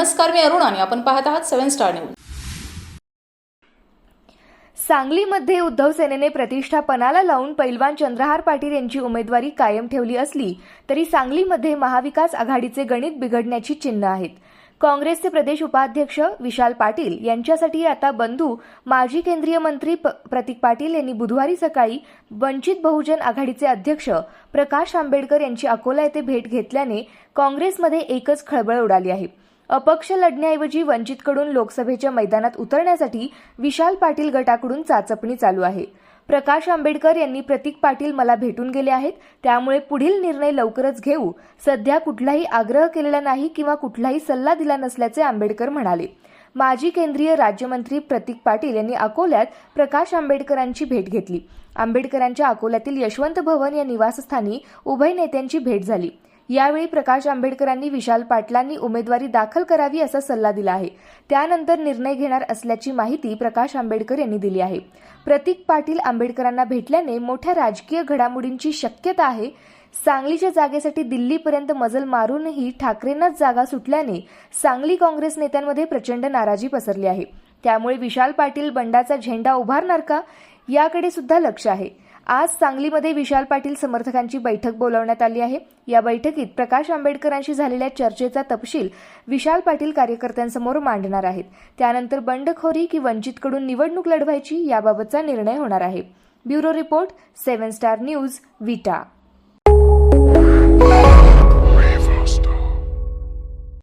नमस्कार मी अरुण आणि आपण पाहत आहात सेव्हन स्टार न्यूज. सांगलीमध्ये उद्धव सेनेने प्रतिष्ठापनाला लावून पैलवान चंद्रहार पाटील यांची उमेदवारी कायम ठेवली असली तरी सांगलीमध्ये महाविकास आघाडीचे गणित बिघडण्याची चिन्ह आहेत. काँग्रेसचे प्रदेश उपाध्यक्ष विशाल पाटील यांच्यासाठी आता बंधू माजी केंद्रीय मंत्री प्रतीक पाटील यांनी बुधवारी सकाळी वंचित बहुजन आघाडीचे अध्यक्ष प्रकाश आंबेडकर यांची अकोला येथे भेट घेतल्याने काँग्रेसमध्ये एकच खळबळ उडाली आहे. अपक्ष लढण्याऐवजी वंचितकडून लोकसभेच्या मैदानात उतरण्यासाठी विशाल पाटील गटाकडून चाचपणी चालू आहे. प्रकाश आंबेडकर यांनी प्रतीक पाटील मला भेटून गेले आहेत त्यामुळे पुढील निर्णय लवकरच घेऊ. सध्या कुठलाही आग्रह केलेला नाही किंवा कुठलाही सल्ला दिला नसल्याचे आंबेडकर म्हणाले. माजी केंद्रीय राज्यमंत्री प्रतीक पाटील यांनी अकोल्यात प्रकाश आंबेडकरांची भेट घेतली. आंबेडकरांच्या अकोल्यातील यशवंत भवन या निवासस्थानी उभय नेत्यांची भेट झाली. यावेळी प्रकाश आंबेडकरांनी विशाल पाटलांनी उमेदवारी दाखल करावी असा सल्ला दिला आहे. त्यानंतर निर्णय घेणार असल्याची माहिती प्रकाश आंबेडकर यांनी दिली आहे. प्रतीक पाटील आंबेडकरांना भेटल्याने मोठ्या राजकीय घडामोडींची शक्यता आहे. सांगलीच्या जागेसाठी दिल्लीपर्यंत मजल मारूनही ठाकरेंनाच जागा सुटल्याने सांगली काँग्रेस नेत्यांमध्ये प्रचंड नाराजी पसरली आहे. त्यामुळे विशाल पाटील बंडाचा झेंडा उभारणार का? याकडे सुद्धा लक्ष आहे. आज सांगलीमध्ये विशाल पाटील समर्थकांची बैठक बोलावण्यात आली आहे. या बैठकीत प्रकाश आंबेडकरांशी झालेल्या चर्चेचा तपशील विशाल पाटील कार्यकर्त्यांसमोर मांडणार आहेत. त्यानंतर बंडखोरी की वंचितकडून निवडणूक लढवायची याबाबतचा निर्णय होणार आहे. Bureau report seven star news Vita.